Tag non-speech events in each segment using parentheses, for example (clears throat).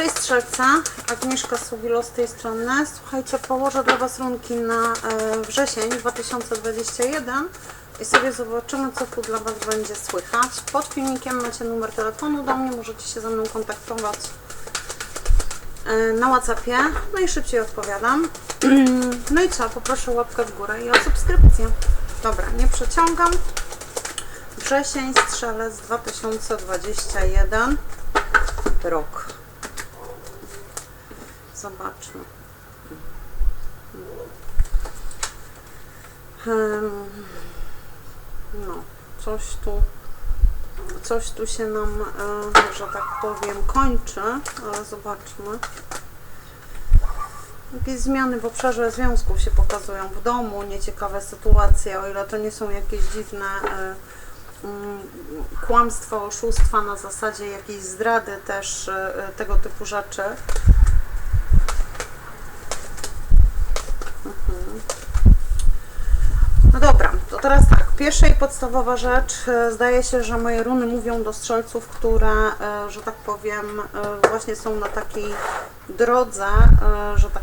Cześć strzelca, Agnieszka Suwilo z tej strony. Słuchajcie, położę dla Was runki na e, wrzesień 2021 i sobie zobaczymy, co tu dla Was będzie słychać. Pod filmikiem macie numer telefonu do mnie, możecie się ze mną kontaktować e, na Whatsappie. Najszybciej odpowiadam. (clears throat) No i co, poproszę łapkę w górę i o subskrypcję. Dobra, nie przeciągam. Wrzesień, strzelec 2021 rok. Zobaczmy. Em, No, coś tu, coś tu się nam, e, że tak powiem, kończy, ale zobaczmy. Jakieś zmiany w obszarze związków się pokazują w domu, nieciekawe sytuacje, o ile to nie są jakieś dziwne e, mm, kłamstwa, oszustwa na zasadzie jakiejś zdrady też, e, tego typu rzeczy. No dobra, to teraz tak. Pierwsza i podstawowa rzecz. e, Zdaje się, że moje runy mówią do strzelców, które, e, że tak powiem, e, właśnie są na takiej drodze, że tak.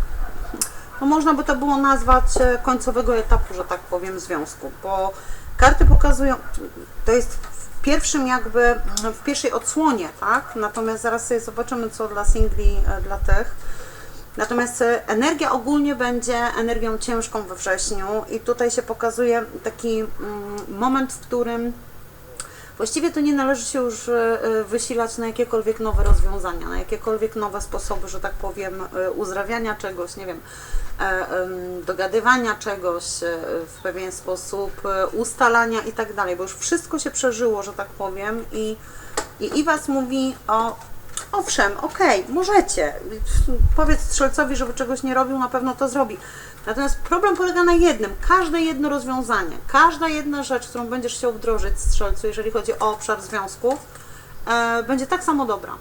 No można by to było nazwać końcowego etapu, że tak powiem, związku, bo karty pokazują, to jest w pierwszym jakby, w pierwszej odsłonie, tak? Natomiast zaraz sobie zobaczymy, co dla singli, dla tych. Natomiast e, energia ogólnie będzie energią ciężką we wrześniu i tutaj się pokazuje taki mm, moment, w którym właściwie to nie należy się już e, e, wysilać na jakiekolwiek nowe rozwiązania, na jakiekolwiek nowe sposoby, że tak powiem, uzdrawiania czegoś, nie wiem, em, dogadywania czegoś w pewien sposób, ustalania i tak dalej, bo już wszystko się przeżyło, że tak powiem i, i Iwas mówi o Owszem, okej, możecie. Powiedz strzelcowi, żeby czegoś nie robił, na pewno to zrobi. Natomiast problem polega na jednym. Każde jedno rozwiązanie, każda jedna rzecz, którą będziesz chciał wdrożyć strzelcu, jeżeli chodzi o obszar związków, e, będzie tak samo dobra.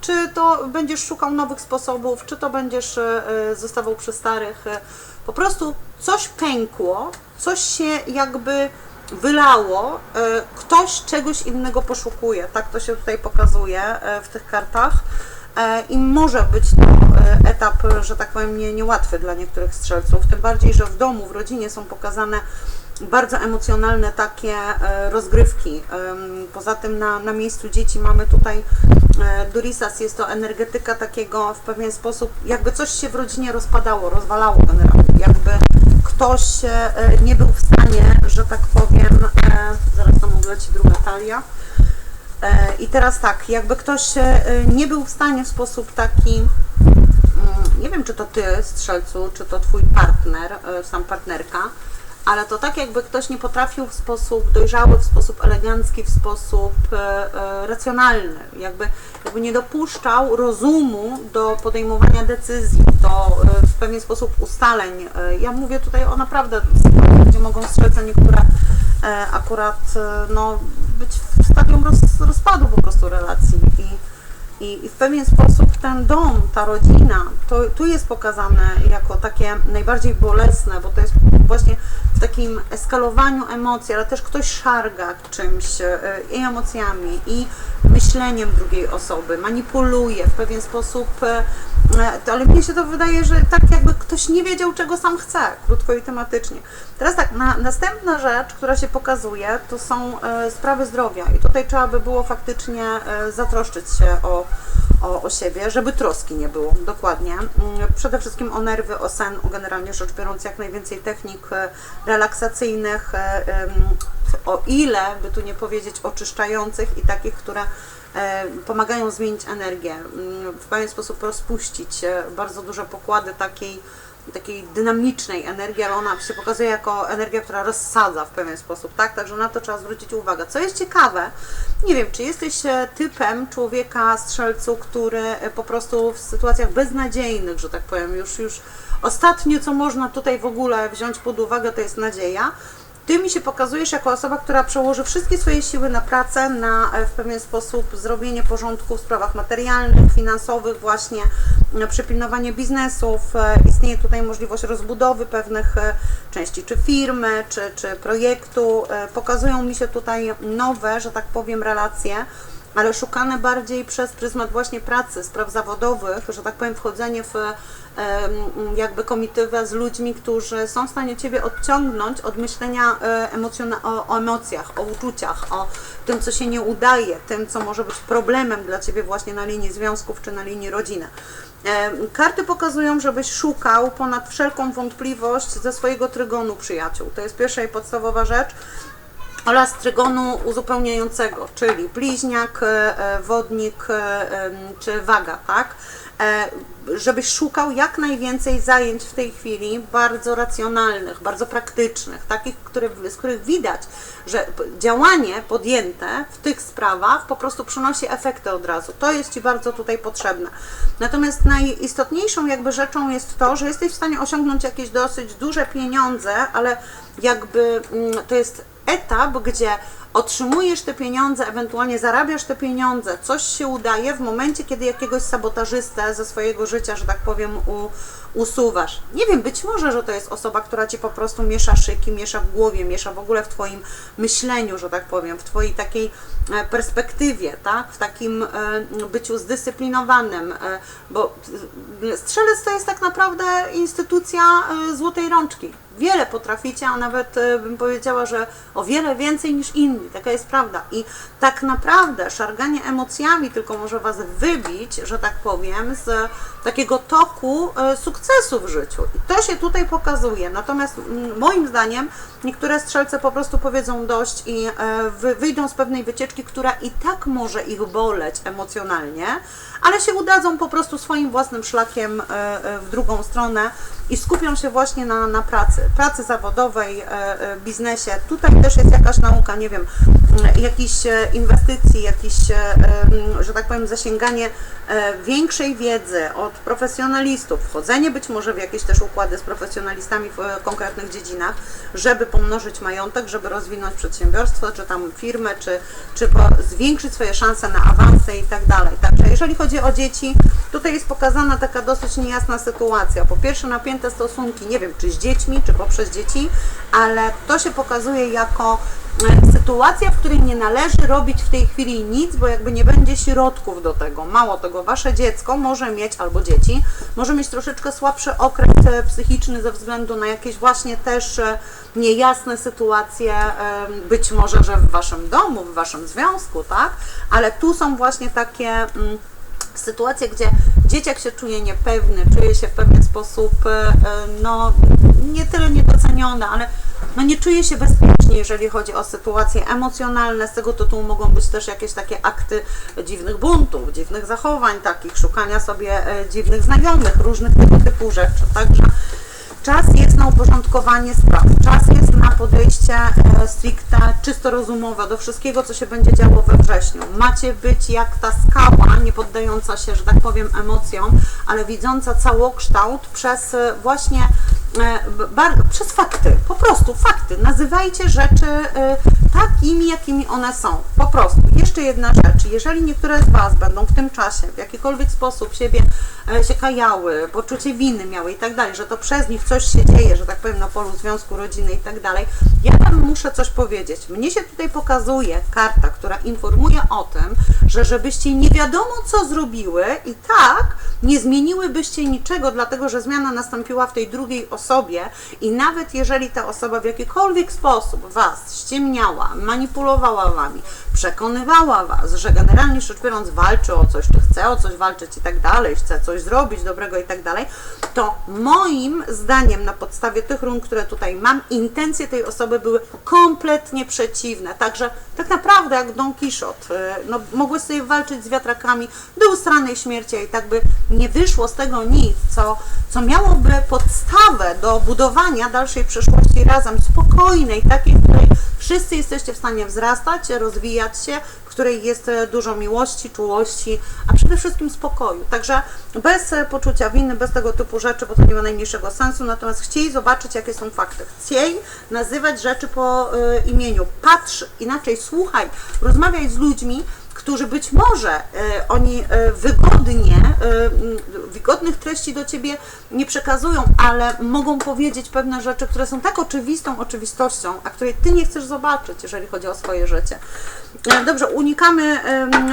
Czy to będziesz szukał nowych sposobów, czy to będziesz e, e, zostawał przy starych. e, Po prostu coś pękło, coś się jakby wylało, e, ktoś czegoś innego poszukuje. Tak to się tutaj pokazuje e, w tych kartach. E, I może być to etap, że tak powiem, nie, niełatwy dla niektórych strzelców. Tym bardziej, że w domu, w rodzinie są pokazane bardzo emocjonalne takie rozgrywki. Poza tym na, na miejscu dzieci mamy tutaj Durisas, jest to energetyka takiego w pewien sposób, jakby coś się w rodzinie rozpadało, rozwalało generalnie, jakby ktoś e, nie był w stanie, że tak powiem, e, zaraz tam odleci druga talia, E, I teraz tak, jakby ktoś nie był w stanie w sposób taki, mm, nie wiem czy to ty strzelcu, czy to twój partner, sam partnerka, ale to tak jakby ktoś nie potrafił w sposób dojrzały, w sposób elegancki, w sposób e, e, racjonalny, jakby, jakby nie dopuszczał rozumu do podejmowania decyzji, do e, w pewien sposób ustaleń. Ja mówię tutaj o naprawdę sytuacjach, gdzie mogą strzelce niektóre akurat no, być w stadium roz, rozpadu po prostu relacji i, i, w pewien sposób ten dom, ta rodzina, to tu jest pokazane jako takie najbardziej bolesne, bo to jest właśnie w takim eskalowaniu emocji, ale też ktoś szarga czymś e, i emocjami, i myśleniem drugiej osoby, manipuluje w pewien sposób, e, ale mnie się to wydaje, że tak jakby ktoś nie wiedział, czego sam chce, krótko i tematycznie. Teraz tak, na, następna rzecz, która się pokazuje, to są e, sprawy zdrowia i tutaj trzeba by było faktycznie e, zatroszczyć się o, o, o siebie, żeby troski nie było, dokładnie. Mm, Przede wszystkim o nerwy, o sen, o generalnie rzecz biorąc jak najwięcej technik e, relaksacyjnych, e, o ile, by tu nie powiedzieć, oczyszczających i takich, które e, pomagają zmienić energię, mm, w pewien sposób rozpuścić e, bardzo duże pokłady takiej takiej dynamicznej energii, ale ona się pokazuje jako energia, która rozsadza w pewien sposób, tak? Także na to trzeba zwrócić uwagę. Co jest ciekawe, nie wiem, czy jesteś e, typem człowieka, strzelcu, który e, po prostu w sytuacjach beznadziejnych, że tak powiem, już, już ostatnie, co można tutaj w ogóle wziąć pod uwagę, to jest nadzieja. Ty mi się pokazujesz jako osoba, która przełoży wszystkie swoje siły na pracę, na e, w pewien sposób zrobienie porządku w sprawach materialnych, finansowych, właśnie e, przypilnowanie biznesów. E, Istnieje tutaj możliwość rozbudowy pewnych części, czy firmy, czy, czy projektu. Pokazują mi się tutaj nowe, że tak powiem, relacje ale szukane bardziej przez pryzmat właśnie pracy, spraw zawodowych, że tak powiem, wchodzenie w jakby komitywę z ludźmi, którzy są w stanie Ciebie odciągnąć od myślenia e, o, o emocjach, o uczuciach, o tym, co się nie udaje, tym, co może być problemem dla Ciebie właśnie na linii związków czy na linii rodziny. Karty pokazują, żebyś szukał ponad wszelką wątpliwość ze swojego trygonu przyjaciół. To jest pierwsza i podstawowa rzecz oraz trygonu uzupełniającego, czyli bliźniak, e, e, wodnik e, czy waga, tak? Żebyś szukał jak najwięcej zajęć w tej chwili bardzo racjonalnych, bardzo praktycznych, takich, które, z których widać, że działanie podjęte w tych sprawach po prostu przynosi efekty od razu. To jest Ci bardzo tutaj potrzebne. Natomiast najistotniejszą jakby rzeczą jest to, że jesteś w stanie osiągnąć jakieś dosyć duże pieniądze, ale jakby mm, to jest etap, gdzie otrzymujesz te pieniądze, ewentualnie zarabiasz te pieniądze, coś się udaje w momencie, kiedy jakiegoś sabotażystę ze swojego życia, że tak powiem, u, usuwasz. Nie wiem, być może, że to jest osoba, która ci po prostu miesza szyki, miesza w głowie, miesza w ogóle w twoim myśleniu, że tak powiem, w twojej takiej e, perspektywie, tak? W takim e, byciu zdyscyplinowanym, e, bo strzelec to jest tak naprawdę instytucja złotej rączki wiele potraficie, a nawet bym powiedziała, że o wiele więcej niż inni. Taka jest prawda. I tak naprawdę szarganie emocjami tylko może Was wybić, że tak powiem, z takiego toku e, sukcesu w życiu. I to się tutaj pokazuje. Natomiast moim zdaniem niektóre strzelce po prostu powiedzą dość i e, wy- wyjdą z pewnej wycieczki, która i tak może ich boleć emocjonalnie, ale się udadzą po prostu swoim własnym szlakiem e, w drugą stronę i skupią się właśnie na, na pracy, pracy zawodowej, biznesie. Tutaj też jest jakaś nauka, nie wiem, jakichś inwestycji, jakieś, że tak powiem, zasięganie większej wiedzy od profesjonalistów, wchodzenie być może w jakieś też układy z profesjonalistami w e, konkretnych dziedzinach, żeby pomnożyć majątek, żeby rozwinąć przedsiębiorstwo, czy tam firmę, czy, czy zwiększyć swoje szanse na awanse i tak dalej. Także jeżeli chodzi o dzieci, tutaj jest pokazana taka dosyć niejasna sytuacja. Po pierwsze napięte stosunki, nie wiem, czy z dziećmi, czy poprzez dzieci, ale to się pokazuje jako e, sytuacja, w której nie należy robić w tej chwili nic, bo jakby nie będzie środków do tego. Mało tego, wasze dziecko może mieć, albo dzieci, może mieć troszeczkę słabszy okres psychiczny ze względu na jakieś właśnie też e, niejasne sytuacje, być może, że w waszym domu, w waszym związku, tak? Ale tu są właśnie takie. Sytuacje, gdzie dzieciak się czuje niepewny, czuje się w pewien sposób e, no, nie tyle niedoceniony, ale no, nie czuje się bezpiecznie, jeżeli chodzi o sytuacje emocjonalne. Z tego tytułu mogą być też jakieś takie akty dziwnych buntów, dziwnych zachowań, takich szukania sobie e, dziwnych znajomych, różnych tego typu rzeczy. Także Czas jest na uporządkowanie spraw, czas jest na podejście e, stricte czysto rozumowe do wszystkiego, co się będzie działo we wrześniu. Macie być jak ta skała, nie poddająca się, że tak powiem, emocjom, ale widząca całokształt przez e, właśnie e, przez fakty, po prostu fakty. Nazywajcie rzeczy takimi, jakimi one są. Po prostu. Jeszcze jedna rzecz. Jeżeli niektóre z Was będą w tym czasie w jakikolwiek sposób siebie e, się kajały, poczucie winy miały i tak dalej, że to przez nich coś się dzieje, że tak powiem, na polu związku, rodziny i tak dalej, ja Wam muszę coś powiedzieć. Mnie się tutaj pokazuje karta, która informuje o tym, że żebyście nie wiadomo co zrobiły i tak nie zmieniłybyście niczego, dlatego że zmiana nastąpiła w tej drugiej osobie i nawet jeżeli ta osoba w jakikolwiek sposób Was ściemniała, manipulowała Wami, przekonywała Was, że generalnie rzecz biorąc walczy o coś, czy chce o coś walczyć i tak dalej, chce coś zrobić dobrego i tak dalej, to moim zdaniem na podstawie tych run, które tutaj mam, intencje tej osoby były kompletnie przeciwne. Także tak naprawdę jak Don Quixote, y, no, mogły sobie walczyć z wiatrakami do ustranej śmierci, i tak by nie wyszło z tego nic, co, co miałoby podstawę do budowania dalszej przyszłości razem, spokojnej, takiej, w której wszyscy jesteście w stanie wzrastać, rozwijać się, w której jest e, dużo miłości, czułości, a przede wszystkim spokoju. Także bez e, poczucia winy, bez tego typu rzeczy, bo to nie ma najmniejszego sensu, natomiast chciej zobaczyć, jakie są fakty. Chciej nazywać rzeczy po e, imieniu. Patrz, inaczej słuchaj, rozmawiaj z ludźmi, którzy być może e, oni e, wygodnie, e, m, wygo- wilgotnych treści do ciebie nie przekazują, ale mogą powiedzieć pewne rzeczy, które są tak oczywistą oczywistością, a której ty nie chcesz zobaczyć, jeżeli chodzi o swoje życie. Dobrze, unikamy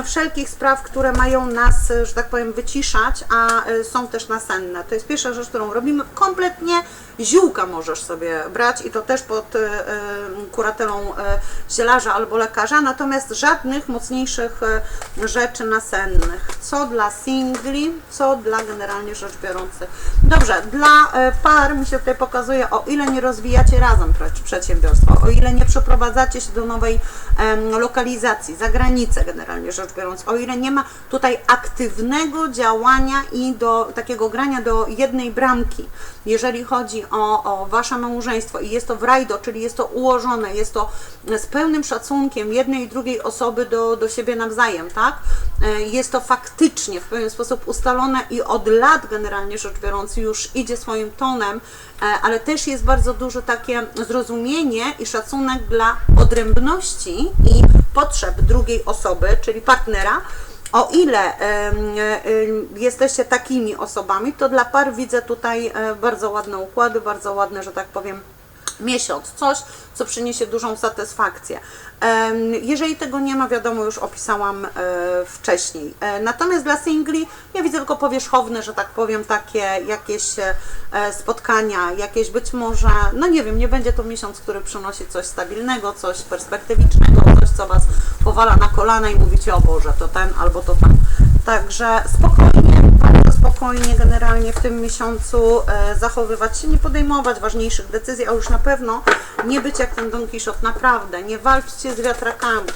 wszelkich spraw, które mają nas, że tak powiem, wyciszać, a są też nasenne. To jest pierwsza rzecz, którą robimy. Kompletnie ziółka możesz sobie brać i to też pod kuratelą zielarza albo lekarza, natomiast żadnych mocniejszych e, rzeczy nasennych. Co dla singli, co dla generalnie rzecz biorących. Dobrze, dla e, par mi się tutaj pokazuje, o ile nie rozwijacie razem przedsiębiorstwa, o ile nie przeprowadzacie się do nowej lokalizacji, za granicę generalnie rzecz biorąc, o ile nie ma tutaj aktywnego działania i do takiego grania do jednej bramki, jeżeli chodzi o, o wasze małżeństwo i jest to w rajdo, czyli jest to ułożone, jest to z pełnym szacunkiem jednej i drugiej osoby do, do siebie nawzajem, tak? E, Jest to faktycznie w pewien sposób ustalone i od lat generalnie rzecz biorąc już idzie swoim tonem, e, ale też jest bardzo duże takie zrozumienie i szacunek dla odrębności i potrzeb drugiej osoby, czyli partnera, o ile em, em, jesteście takimi osobami, to dla par widzę tutaj e, bardzo ładne układy, bardzo ładne, że tak powiem, miesiąc, coś, co przyniesie dużą satysfakcję. Jeżeli tego nie ma, wiadomo, już opisałam e, wcześniej. E, Natomiast dla singli ja widzę tylko powierzchowne, że tak powiem, takie jakieś e, spotkania, jakieś być może, no nie wiem, nie będzie to miesiąc, który przynosi coś stabilnego, coś perspektywicznego, coś, co Was powala na kolana i mówicie, o Boże, to ten albo to ten. Także spokojnie, bardzo spokojnie generalnie w tym miesiącu e, zachowywać się, nie podejmować ważniejszych decyzji, a już na pewno nie być jak ten Don Quixote, naprawdę, nie walczcie z wiatrakami.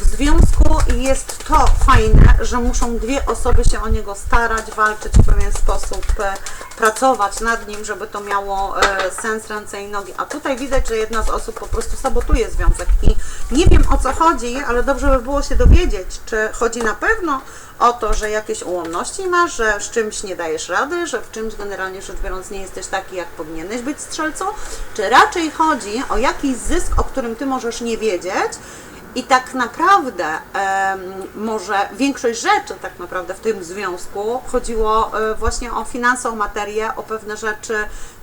W związku jest to fajne, że muszą dwie osoby się o niego starać, walczyć w pewien sposób, e, pracować nad nim, żeby to miało e, sens, ręce i nogi. A tutaj widać, że jedna z osób po prostu sabotuje związek i nie wiem o co chodzi, ale dobrze by było się dowiedzieć, czy chodzi na pewno o to, że jakieś ułomności masz, że z czymś nie dajesz rady, że w czymś generalnie rzecz biorąc nie jesteś taki, jak powinieneś być strzelcą, czy raczej chodzi o jakiś zysk, o którym ty możesz nie wiedzieć, i tak naprawdę może większość rzeczy tak naprawdę w tym związku chodziło e, właśnie o finanse, o materię, o pewne rzeczy,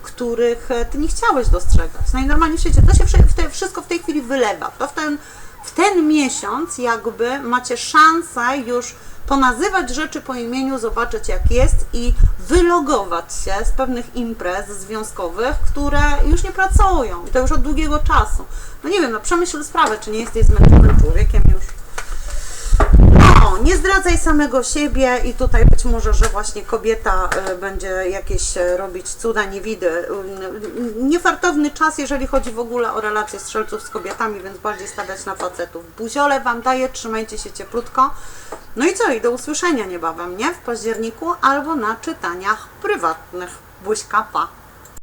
których e, ty nie chciałeś dostrzegać. Najnormalniej w świecie to się wszystko w tej chwili wylewa. To w ten, w ten miesiąc jakby macie szansę już ponazywać rzeczy po imieniu, zobaczyć jak jest i wylogować się z pewnych imprez związkowych, które już nie pracują i to już od długiego czasu. No nie wiem, no przemyśl sprawę, czy nie jesteś zmęczonym człowiekiem już. Nie zdradzaj samego siebie i tutaj być może, że właśnie kobieta y, będzie jakieś y, robić cuda niewidy. Y, Niefartowny czas, jeżeli chodzi w ogóle o relacje strzelców z kobietami, więc bardziej stawiać na facetów. Buziole Wam daję, trzymajcie się cieplutko. No i co, i do usłyszenia niebawem, nie? W październiku albo na czytaniach prywatnych. Buźka, pa!